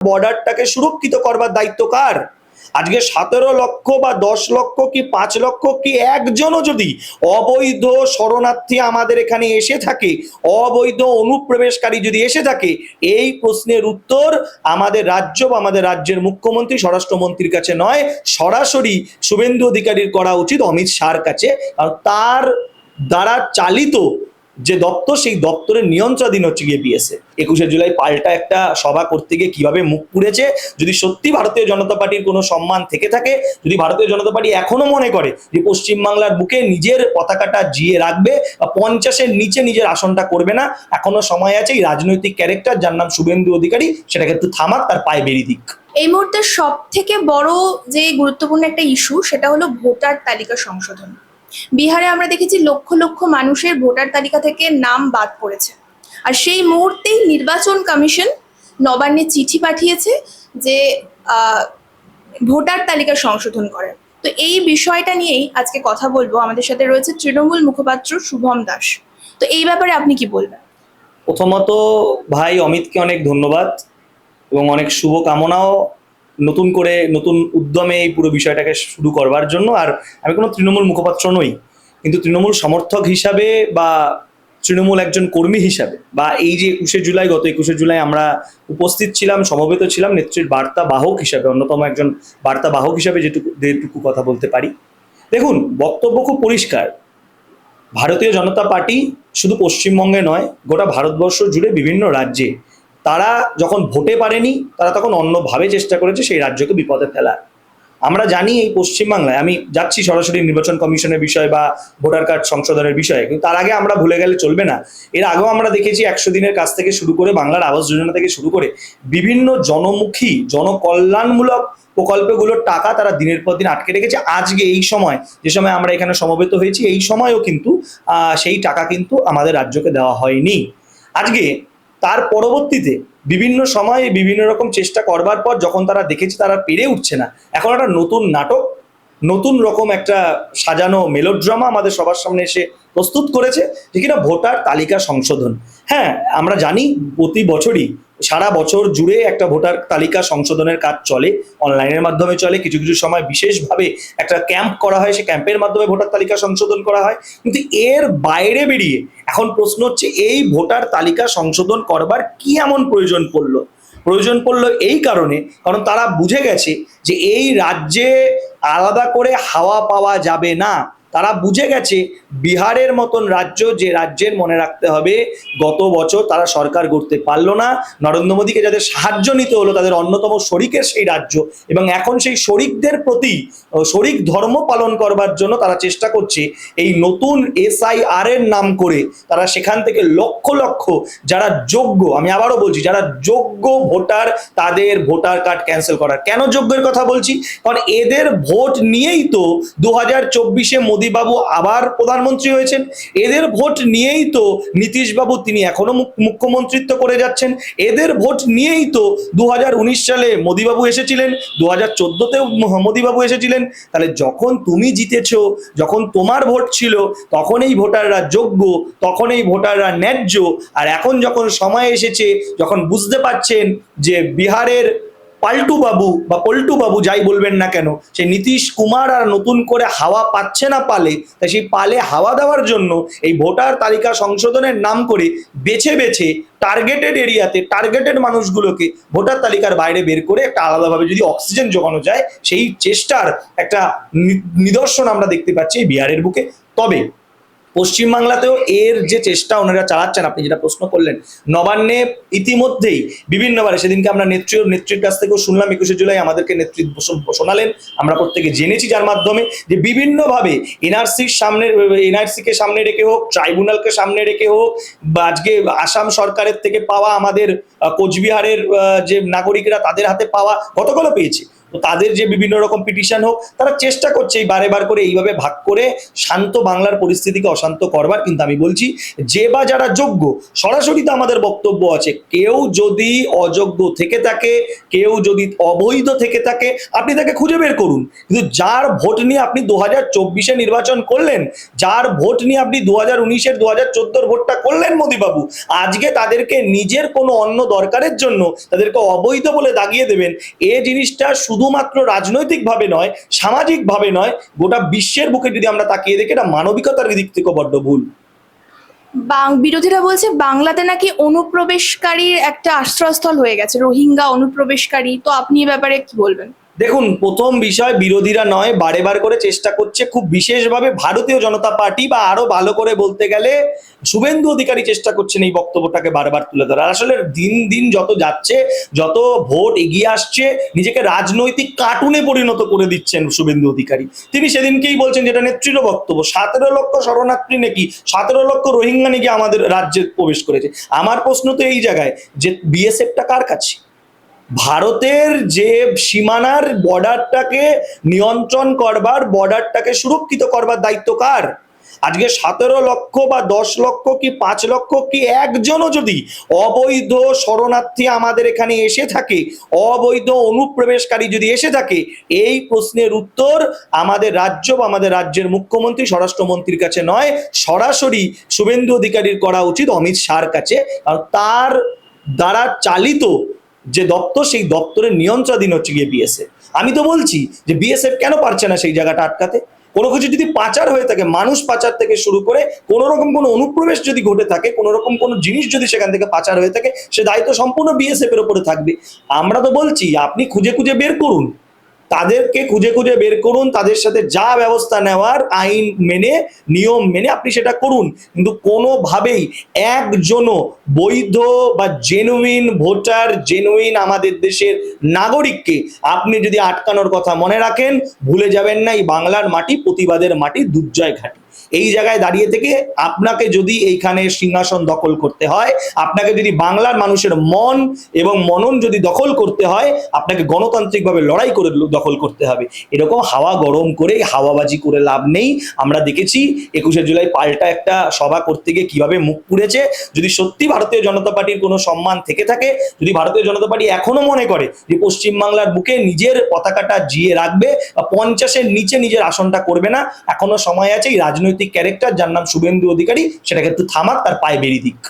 বর্ডারটাকে সুরক্ষিত করবার দায়িত্ব কার? আজকে সতেরো লক্ষ বা দশ লক্ষ কি পাঁচ লক্ষ কি একজনও যদি অবৈধ শরণার্থী আমাদের এখানে এসে থাকে, অবৈধ অনুপ্রবেশকারী যদি এসে থাকে, এই প্রশ্নের উত্তর আমাদের রাজ্য বা আমাদের রাজ্যের মুখ্যমন্ত্রী, স্বরাষ্ট্রমন্ত্রীর কাছে নয়, সরাসরি শুভেন্দু অধিকারীর করা উচিত অমিত শাহর কাছে। কারণ তার দ্বারা চালিত যে দপ্তর সেই দপ্তরের নিয়ন্ত্রণাধীন হচ্ছে গিয়ে বিএসএ একুশে জুলাই পাল্টা একটা সভা করতে গিয়ে কীভাবে মুখ পুড়েছে, যদি সত্যি ভারতীয় জনতা পার্টির কোনো সম্মান থেকে থাকে, যদি ভারতীয় জনতা পার্টি এখনও মনে করে যে পশ্চিমবাংলার বুকে নিজের পতাকাটা জিয়ে রাখবে বা পঞ্চাশের নিচে নিজের আসনটা করবে না, এখনও সময় আছে এই রাজনৈতিক ক্যারেক্টার যার নাম শুভেন্দু অধিকারী, সেটাকে একটু থামাক, তার পায়ে বেরিয়ে দিক। এই মুহূর্তে সব থেকে বড় যে গুরুত্বপূর্ণ একটা ইস্যু সেটা হলো ভোটার তালিকা সংশোধন। বিহারে আমরা দেখেছি লক্ষ লক্ষ মানুষের ভোটার তালিকা থেকে নাম বাদ পড়েছে। আর সেই মুহূর্তেই নির্বাচন কমিশন নবান্নে চিঠি পাঠিয়েছে যে ভোটার তালিকা সংশোধন করেন। তো এই বিষয়টা নিয়েই আজকে কথা বলব। আমাদের সাথে রয়েছে তৃণমূল মুখপাত্র শুভম দাস। তো এই ব্যাপারে আপনি কি বলবেন? প্রথমত, ভাই অমিতকে অনেক ধন্যবাদ এবং অনেক শুভ কামনাও নতুন করে নতুন উদ্যমে এই পুরো বিষয়টাকে শুরু করবার জন্য। আর আমি কোনো তৃণমূল মুখপাত্র নই, কিন্তু তৃণমূল সমর্থক হিসাবে বা তৃণমূল একজন কর্মী হিসাবে বা এই যে একুশে জুলাই, গত একুশে জুলাই আমরা উপস্থিত ছিলাম, সমবেত ছিলাম, নেত্রীর বার্তা বাহক হিসাবে, অন্যতম একজন বার্তা বাহক হিসাবে যেটুকু যেটুকু কথা বলতে পারি। দেখুন, বক্তব্য খুব পরিষ্কার। ভারতীয় জনতা পার্টি শুধু পশ্চিমবঙ্গে নয়, গোটা ভারতবর্ষ জুড়ে বিভিন্ন রাজ্যে তারা যখন ভোটে পারেনি, তারা তখন অন্যভাবে চেষ্টা করেছে সেই রাজ্যকে বিপদে ফেলার। আমরা জানি এই পশ্চিমবাংলায়, আমি যাচ্ছি সরাসরি নির্বাচন কমিশনের বিষয় বা ভোটার কার্ড সংশোধনের বিষয়ে, কিন্তু তার আগে আমরা ভুলে গেলে চলবে না। এর আগেও আমরা দেখেছি একশো দিনের কাজ থেকে শুরু করে বাংলার আবাস যোজনা থেকে শুরু করে বিভিন্ন জনমুখী, জনকল্যাণমূলক প্রকল্পগুলোর টাকা তারা দিনের পর দিন আটকে রেখেছে। আজকে এই সময়, যে সময় আমরা এখানে সমবেত হয়েছি, এই সময়ও কিন্তু সেই টাকা কিন্তু আমাদের রাজ্যকে দেওয়া হয়নি। আজকে তার পরবর্তীতে বিভিন্ন সময়ে বিভিন্ন রকম চেষ্টা করবার পর যখন তারা দেখেছে তারা পেরে উঠছে না। এখন একটা নতুন নাটক, নতুন রকম একটা সাজানো মেলোড্রামা আমাদের সবার সামনে এসে প্রস্তুত করেছে যে কিনা ভোটার তালিকা সংশোধন। হ্যাঁ আমরা জানি প্রতি বছরই সারা বছর জুড়ে একটা ভোটার তালিকা সংশোধনের কাজ চলে, অনলাইনের মাধ্যমে চলে, কিছু কিছু সময় বিশেষভাবে একটা ক্যাম্প করা হয় সেই ক্যাম্পের মাধ্যমে ভোটার তালিকা সংশোধন করা হয়। কিন্তু এর বাইরে বেরিয়ে এখন প্রশ্ন হচ্ছে, এই ভোটার তালিকা সংশোধন করবার কি এমন প্রয়োজন পড়ল? প্রয়োজন পড়ল এই কারণে, কারণ তারা বুঝে গেছে যে এই রাজ্যে আলাদা করে হাওয়া পাওয়া যাবে না। তারা বুঝে গেছে বিহারের মতন রাজ্য যে রাজ্যের মনে রাখতে হবে, গত বছর তারা সরকার গড়তে পারল না। নরেন্দ্র মোদীকে যাদের সাহায্য নিতে হলো, তাদের অন্যতম শরিকের সেই রাজ্য। এবং এখন সেই শরিকদের প্রতি শরিক ধর্ম পালন করবার জন্য তারা চেষ্টা করছে এই নতুন এসআইআর এর নাম করে তারা সেখান থেকে লক্ষ লক্ষ যারা যোগ্য, আমি আবারও বলছি, যারা যোগ্য ভোটার তাদের ভোটার কার্ড ক্যান্সেল করার। কেন যোগ্যের কথা বলছি? কারণ এদের ভোট নিয়েই তো দু হাজার চব্বিশে মোদীবাবু আবার প্রধানমন্ত্রী হয়েছেন। এদের ভোট নিয়েই তো নীতিশবাবু তিনি এখনও মুখ- মুখ্যমন্ত্রিত্ব করে যাচ্ছেন। এদের ভোট নিয়েই তো দু হাজার উনিশ সালে মোদীবাবু এসেছিলেন দু হাজার চোদ্দোতেও মোদীবাবু এসেছিলেন। তাহলে যখন তুমি জিতেছো, যখন তোমার ভোট ছিল তখন এই ভোটাররা যোগ্য তখন এই ভোটাররা ন্যায্য। আর এখন যখন সময় এসেছে, যখন বুঝতে পারছেন যে বিহারের পাল্টু বাবু বা পল্টু বাবু যাই বলবেন না কেন সেই নীতিশ কুমার আর নতুন করে হাওয়া পাচ্ছে না পালে তাই সেই পালে হাওয়া দেওয়ার জন্য এই ভোটার তালিকা সংশোধনের নাম করে বেছে বেছে টার্গেটেড এরিয়াতে টার্গেটেড মানুষগুলোকে ভোটার তালিকার বাইরে বের করে একটা আলাদাভাবে যদি অক্সিজেন যোগানো যায়, সেই চেষ্টার একটা নিদর্শন আমরা দেখতে পাচ্ছি এই বিহারের বুকে। তবে পশ্চিমবাংলাতেও এর যে চেষ্টা ওনারা চালাচ্ছেন, আপনি যেটা প্রশ্ন করলেন, নবান্নে ইতিমধ্যেই বিভিন্নবারে, সেদিনকে আমরা নেত্রী, নেত্রীর কাছ থেকেও শুনলাম, একুশে জুলাই আমাদেরকে নেতৃত্ব শোনালেন আমরা প্রত্যেকে জেনেছি যার মাধ্যমে যে বিভিন্নভাবে এনআরসির সামনে, এনআরসিকে সামনে রেখে হোক, ট্রাইব্যুনালকে সামনে রেখে হোক, বা আজকে আসাম সরকারের থেকে পাওয়া আমাদের কোচবিহারের যে নাগরিকরা তাদের হাতে পাওয়া গতকালও পেয়েছি? তো তাদের যে বিভিন্ন রকম পিটিশন হোক, তারা চেষ্টা করছে এই বারে বার করে এইভাবে ভাগ করে শান্ত বাংলার পরিস্থিতিকে অশান্ত করবার। কিন্তু আমি বলছি, যে বা যারা যোগ্য, সরাসরি তো আমাদের বক্তব্য আছে। কেউ যদি অযোগ্য থেকে থাকে, কেউ যদি অবৈধ থেকে থাকে, আপনি তাকে খুঁজে বের করুন। কিন্তু যার ভোট নিয়ে আপনি দু হাজার চব্বিশে নির্বাচন করলেন, যার ভোট নিয়ে আপনি দু হাজার উনিশের, দু হাজার চোদ্দোর ভোটটা করলেন মোদীবাবু, আজকে তাদেরকে নিজের কোনো অন্য দরকারের জন্য তাদেরকে অবৈধ বলে দাগিয়ে দেবেন, এ জিনিসটা শুধুমাত্র রাজনৈতিকভাবে নয়, সামাজিকভাবে নয়, গোটা বিশ্বের বুকে যদি আমরা তাকিয়ে দেখি, এটা মানবিকতার দিক থেকে বড্ড ভুল। বিরোধীরা বলছে বাংলাতে নাকি অনুপ্রবেশকারীর একটা আশ্রয়স্থল হয়ে গেছে, রোহিঙ্গা অনুপ্রবেশকারী। তো আপনি এ ব্যাপারে কি বলবেন? দেখুন, প্রথম বিষয় বিরোধীরা নয়, বারে বার করে চেষ্টা করছে খুব বিশেষভাবে ভারতীয় জনতা পার্টি বা আরও ভালো করে বলতে গেলে শুভেন্দু অধিকারী চেষ্টা করছেন এই বক্তব্যটাকে বারবার তুলে ধরার। আসলে দিন দিন যত যাচ্ছে, যত ভোট এগিয়ে আসছে, নিজেকে রাজনৈতিক কার্টুনে পরিণত করে দিচ্ছেন শুভেন্দু অধিকারী। তিনি সেদিনকেই বলছেন যেটা নেত্রীর বক্তব্য, সতেরো লক্ষ শরণার্থী নাকি, সতেরো লক্ষ রোহিঙ্গা নাকি আমাদের রাজ্যে প্রবেশ করেছে। আমার প্রশ্ন তো এই জায়গায় যে বিএসএফটা কার কাছে? ভারতের যে সীমানার বর্ডারটাকে নিয়ন্ত্রণ করবার, বর্ডারটাকে সুরক্ষিত করবার দায়িত্ব কার? আজকে সতেরো লক্ষ বা দশ লক্ষ কি পাঁচ লক্ষ কি একজনও যদি অবৈধ শরণার্থী আমাদের এখানে এসে থাকে, অবৈধ অনুপ্রবেশকারী যদি এসে থাকে, এই প্রশ্নের উত্তর আমাদের রাজ্য বা আমাদের রাজ্যের মুখ্যমন্ত্রী, স্বরাষ্ট্রমন্ত্রীর কাছে নয়, সরাসরি শুভেন্দু অধিকারীর করা উচিত অমিত শাহর কাছে। কারণ তার দ্বারা চালিত যে দপ্তর, সেই দপ্তরের নিয়ন্ত্রণাধীন হচ্ছে গিয়ে বিএসএফ আমি তো বলছি যে বিএসএফ কেন পারছে না সেই জায়গাটা আটকাতে? কোনো কিছু যদি পাচার হয়ে থাকে, মানুষ পাচার থেকে শুরু করে কোনো রকম কোনো অনুপ্রবেশ যদি ঘটে থাকে, কোনো রকম কোনো জিনিস যদি সেখান থেকে পাচার হয়ে থাকে, সে দায়িত্ব সম্পূর্ণ বিএসএফ এর উপরে থাকবে। আমরা তো বলছি, আপনি খুঁজে খুঁজে বের করুন। তাদেরকে খুঁজে খুঁজে বের করুন, তাদের সাথে যা ব্যবস্থা নেওয়ার আইন মেনে, নিয়ম মেনে আপনি সেটা করুন। কিন্তু কোনোভাবেই একজনও বৈধ বা জেনুইন ভোটার জেনুইন আমাদের দেশের নাগরিককে আপনি যদি আটকানোর কথা মনে রাখেন, ভুলে যাবেন না, এই বাংলার মাটি প্রতিবাদের মাটি, দুর্জয় ঘাটি। এই জায়গায় দাঁড়িয়ে থেকে আপনাকে যদি এইখানে সিংহাসন দখল করতে হয়, আপনাকে যদি বাংলার মানুষের মন এবং মনন যদি দখল করতে হয়, আপনাকে গণতান্ত্রিকভাবে লড়াই করে দখল করতে হবে। এরকম হাওয়া গরম করে হাওয়াবাজি করে লাভ নেই। আমরা দেখেছি একুশে জুলাই পাল্টা একটা সভা করতে গিয়ে কীভাবে মুখ পুড়েছে। যদি সত্যি ভারতীয় জনতা পার্টির কোনো সম্মান থেকে থাকে, যদি ভারতীয় জনতা পার্টি এখনও মনে করে যে পশ্চিমবাংলার বুকে নিজের পতাকাটা জিয়ে রাখবে বা পঞ্চাশের নিচে নিজের আসনটা করবে না, এখনও সময় আছে এই রাজনৈতিক ক্যারেক্টার যার নাম শুভেন্দু অধিকারী, সেটাকে একটু থামাক, তার পায়ে বেরিয়ে দিক।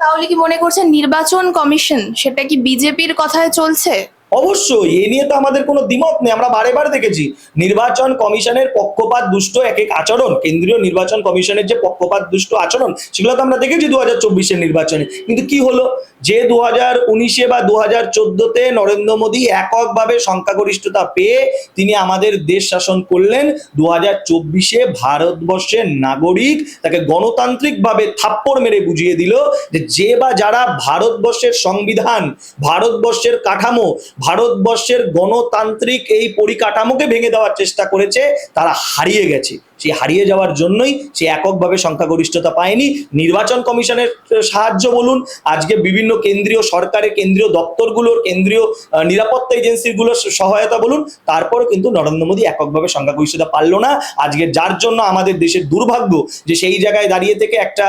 তাহলে কি মনে করছেন নির্বাচন কমিশন সেটা কি বিজেপির কথায় চলছে? অবশ্যই, এ নিয়ে তো আমাদের কোনো দ্বিমত নেই। আমরা বারে বারে দেখেছি, নির্বাচন কমিশনের পক্ষপাত দুষ্ট এক এক আচরণ, কেন্দ্রীয় নির্বাচন কমিশনের যে পক্ষপাত দুষ্ট আচরণ, সেগুলো তো আমরা দেখেছি দু হাজার চব্বিশের নির্বাচনে। কিন্তু কি হলো? যে দু হাজার উনিশে বা দু হাজার চোদ্দোতে নরেন্দ্র মোদী এককভাবে সংখ্যাগরিষ্ঠতা পেয়ে তিনি আমাদের দেশ শাসন করলেন দু হাজার চব্বিশে ভারতবর্ষের নাগরিক তাকে গণতান্ত্রিকভাবে থাপ্পড় মেরে বুঝিয়ে দিল যে যে বা যারা ভারতবর্ষের সংবিধান, ভারতবর্ষের কাঠামো ভারতবর্ষের গণতান্ত্রিক এই পরিকাঠামোকে ভেঙে দেওয়ার চেষ্টা করেছে তারা হারিয়ে গেছে। সেই হারিয়ে যাওয়ার জন্যই সে এককভাবে সংখ্যাগরিষ্ঠতা পায়নি। নির্বাচন কমিশনের সাহায্য বলুন, আজকে বিভিন্ন কেন্দ্রীয় সরকারের কেন্দ্রীয় দপ্তরগুলোর কেন্দ্রীয় নিরাপত্তা এজেন্সিগুলোর সহায়তা বলুন, তারপরও কিন্তু নরেন্দ্র মোদী এককভাবে সংখ্যাগরিষ্ঠতা পারল না। আজকে যার জন্য আমাদের দেশের দুর্ভাগ্য যে সেই জায়গায় দাঁড়িয়ে থেকে একটা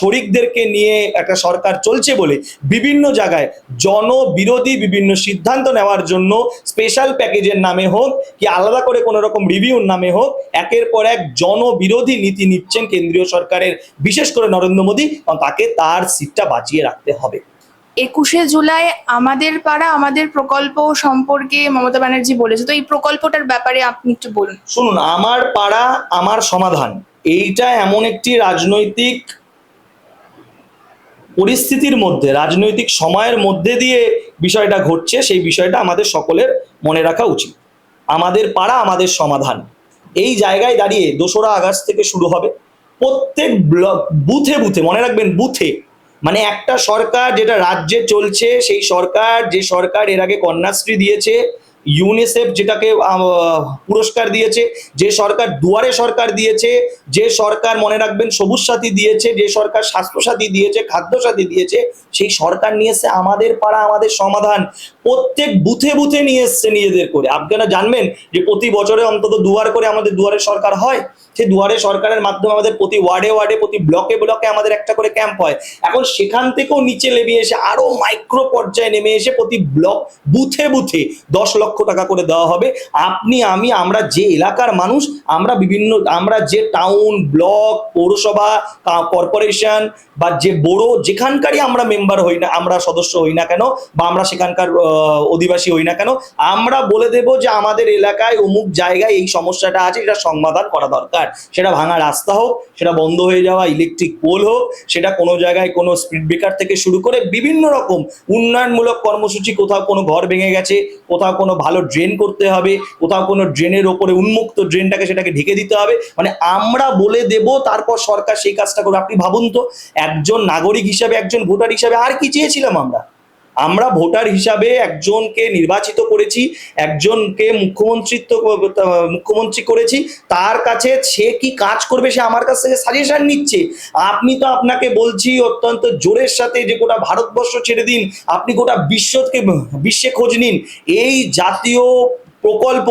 শরিকদেরকে নিয়ে একটা সরকার চলছে বলে বিভিন্ন জায়গায় জনবিরোধী বিভিন্ন সিদ্ধান্ত নেওয়ার জন্য স্পেশাল প্যাকেজের নামে হোক, কি আলাদা করে কোনো রকম রিভিউর নামে হোক, একের পর এক জনবিরোধী নীতি নিচ্ছেন কেন্দ্রীয় সরকারের বিশেষ করে নরেন্দ্র মোদী তাকে তার সিটটা বাঁচিয়ে রাখতে হবে। একুশে জুলাই আমাদের পাড়া আমাদের প্রকল্প সম্পর্কে মমতা ব্যানার্জি বলেছে। তো এই প্রকল্পটার ব্যাপারে আপনি একটু বলুন। শুনুন আমার পাড়া আমার সমাধান এইটা এমন একটি রাজনৈতিক পরিস্থিতির মধ্যে রাজনৈতিক সময়ের মধ্যে দিয়ে বিষয়টা ঘটছে সেই বিষয়টা আমাদের সকলের মনে রাখা উচিত। আমাদের পাড়া আমাদের সমাধান। এই জায়গায় দাঁড়িয়ে দোসরা আগস্ট থেকে শুরু হবে। প্রত্যেক ব্লক বুথে বুথে, মনে রাখবেন বুথে মানে একটা সরকার যেটা রাজ্যে চলছে, সেই সরকার, যে সরকার এর আগে কন্যাশ্রী দিয়েছে ইউনিসেফ যেটাকে পুরস্কার দিয়েছে, যে সরকার দুয়ারে সরকার দিয়েছে, যে সরকার মনে রাখবেন সবুজ সাথী দিয়েছে, যে সরকার স্বাস্থ্যসাথী দিয়েছে, খাদ্য সাথী দিয়েছে, সেই সরকার নিয়ে এসছে আমাদের পাড়া, আমাদের সমাধান। প্রত্যেক বুথে বুথে নিয়ে এসছে নিজেদের করে। আপনারা জানবেন যে প্রতি বছরে অন্তত দুয়ার করে আমাদের দুয়ারে সরকার হয়। সেই দুয়ারে সরকারের মাধ্যমে আমাদের প্রতি ওয়ার্ডে ওয়ার্ডে, প্রতি ব্লকে ব্লকে আমাদের একটা করে ক্যাম্প হয়। এখন সেখান থেকেও নিচে নেমে এসে আরও মাইক্রো পর্যায়ে নেমে এসে প্রতি ব্লক বুথে বুথে দশ লক্ষ টাকা করে দেওয়া হবে। আপনি, আমি, আমরা যে এলাকার মানুষ, আমরা বিভিন্ন, আমরা যে টাউন ব্লক পৌরসভা কর্পোরেশন বা যে বড়, যেখানকারই আমরা মেম্বার হই না, আমরা সদস্য হই না কেন বা আমরা সেখানকার অধিবাসী হই না কেন, আমরা বলে দেব যে আমাদের এলাকায় অমুক জায়গায় এই সমস্যাটা আছে, এটা সমাধান করা দরকার। সেটা ভাঙা রাস্তা হোক, সেটা বন্ধ হয়ে যাওয়া ইলেকট্রিক পোল হোক, সেটা কোনো জায়গায় কোনো স্পিড ব্রেকার থেকে শুরু করে বিভিন্ন রকম উন্নয়নমূলক কর্মসূচি, কোথাও কোনো ঘর ভেঙে গেছে, কোথাও কোনো ভালো ড্রেন করতে হবে, কোথাও কোনো ড্রেনের ওপরে উন্মুক্ত ড্রেনটাকে সেটাকে ঢেকে দিতে হবে। মানে আমরা বলে দেব, তারপর সরকার সেই কাজটা করবে। আপনি ভাবুন তো, একজন নাগরিক হিসাবে, একজন ভোটার হিসাবে আর কি চেয়েছিলাম আমরা? আমরা ভোটার হিসাবে একজনকে নির্বাচিত করেছি, একজনকে মুখ্যমন্ত্রিত্ব মুখ্যমন্ত্রী করেছি, তার কাছে সে কি কাজ করবে সে আমার কাছ থেকে সাজেশন নিচ্ছে। আপনি তো আপনাকে বলছি অত্যন্ত জোরের সাথে যে গোটা ভারতবর্ষ ছেড়ে দিন, আপনি গোটা বিশ্বকে, বিশ্বে খোঁজ নিন। এই জাতীয় প্রকল্প,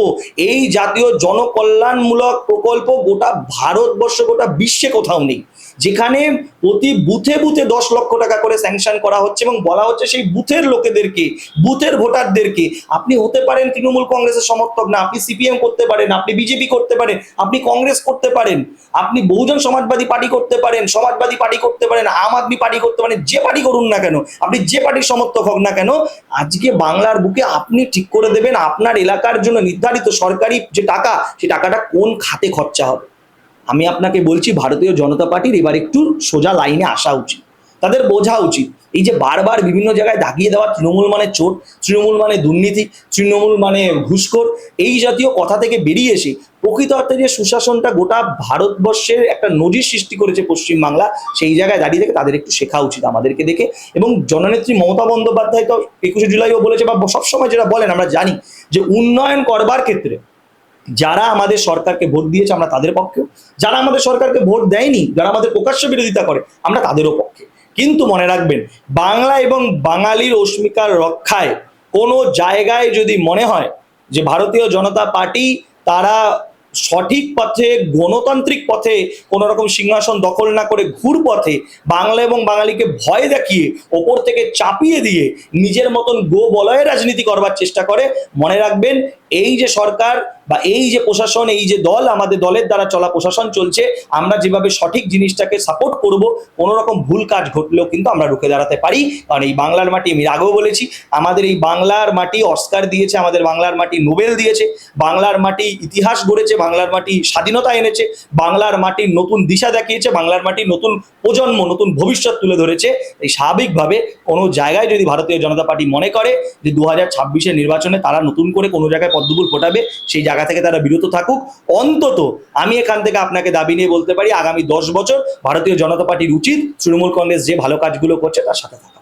এই জাতীয় জনকল্যাণমূলক প্রকল্প গোটা ভারতবর্ষ, গোটা বিশ্বে কোথাও নেই। যেখানে প্রতি বুথে বুথে দশ লক্ষ টাকা করে স্যাংশন করা হচ্ছে এবং বলা হচ্ছে সেই বুথের লোকেদেরকে, বুথের ভোটারদেরকে। আপনি হতে পারেন তৃণমূল কংগ্রেসের সমর্থক না, আপনি সিপিএম করতে পারেন, আপনি বিজেপি করতে পারেন, আপনি কংগ্রেস করতে পারেন, আপনি বহুজন সমাজবাদী পার্টি করতে পারেন, সমাজবাদী পার্টি করতে পারেন, আম আদমি পার্টি করতে পারেন, যে পার্টি করুন না কেন, আপনি যে পার্টির সমর্থক হোক না কেন, আজকে বাংলার বুকে আপনি ঠিক করে দেবেন, আপনার এলাকার জন্য নির্ধারিত সরকারি যে টাকা, সেই টাকাটা কোন খাতে খরচা হবে? আমি আপনাকে বলছি, ভারতীয় জনতা পার্টির এবার একটু সোজা লাইনে আসা উচিত। তাদের বোঝা উচিত। এই যে বারবার বিভিন্ন জায়গায় দাগিয়ে দেওয়া তৃণমূল মানে চোট তৃণমূল মানে দুর্নীতি, তৃণমূল মানে ঘুষখোর, এই জাতীয় কথা থেকে বেরিয়ে এসে প্রকৃত অর্থে যে সুশাসনটা গোটা ভারতবর্ষের একটা নজির সৃষ্টি করেছে পশ্চিমবাংলা, সেই জায়গায় দাঁড়িয়ে থেকে তাদের একটু শেখা উচিত আমাদেরকে দেখে। এবং জননেত্রী মমতা বন্দ্যোপাধ্যায় তো একুশে জুলাইও বলেছে বা সবসময় যেটা বলেন, আমরা জানি যে উন্নয়ন করবার ক্ষেত্রে যারা আমাদের সরকারকে ভোট দিয়েছে আমরা তাদের পক্ষেও। যারা আমাদের সরকারকে ভোট দেয়নি, যারা আমাদের প্রকাশ্য বিরোধিতা করে, আমরা তাদেরও পক্ষে। কিন্তু মনে রাখবেন, বাংলা এবং বাঙালির অস্মিকার রক্ষায় কোনো জায়গায় যদি মনে হয় যে ভারতীয় জনতা পার্টি তারা সঠিক পথে, গণতান্ত্রিক পথে কোনো রকম সিংহাসন দখল না করে ঘুর পথে বাংলা এবং বাঙালিকে ভয় দেখিয়ে, ওপর থেকে চাপিয়ে দিয়ে নিজের মতন গো বলয়ে রাজনীতি করবার চেষ্টা করে। মনে রাখবেন, এই যে সরকার বা এই যে প্রশাসন, এই যে দল আমাদের দলের দ্বারা চলা প্রশাসন চলছে, আমরা যেভাবে সঠিক জিনিসটাকে সাপোর্ট করব কোনো রকম ভুল কাজ ঘটলেও কিন্তু আমরা রুখে দাঁড়াতে পারি। কারণ এই বাংলার মাটি, আমি আগেও বলেছি, আমাদের এই বাংলার মাটি অস্কার দিয়েছে, আমাদের বাংলার মাটি নোবেল দিয়েছে, বাংলার মাটি ইতিহাস গড়েছে বাংলার মাটি স্বাধীনতা এনেছে, বাংলার মাটির নতুন দিশা দেখিয়েছে, বাংলার মাটি নতুন প্রজন্ম, নতুন ভবিষ্যৎ তুলে ধরেছে। এই স্বাভাবিকভাবে কোনো জায়গায় যদি ভারতীয় জনতা পার্টি মনে করে যে দু হাজার নির্বাচনে তারা নতুন করে কোনো জায়গায় পদ্মফুল ফোটাবে, সেই জায়গা থেকে তারা বিরত থাকুক। অন্তত আমি এখান থেকে আপনাকে দাবি নিয়ে বলতে পারি, আগামী দশ বছর ভারতীয় জনতা পার্টির উচিত তৃণমূল কংগ্রেস যে ভালো কাজগুলো করছে তার সাথে থাকা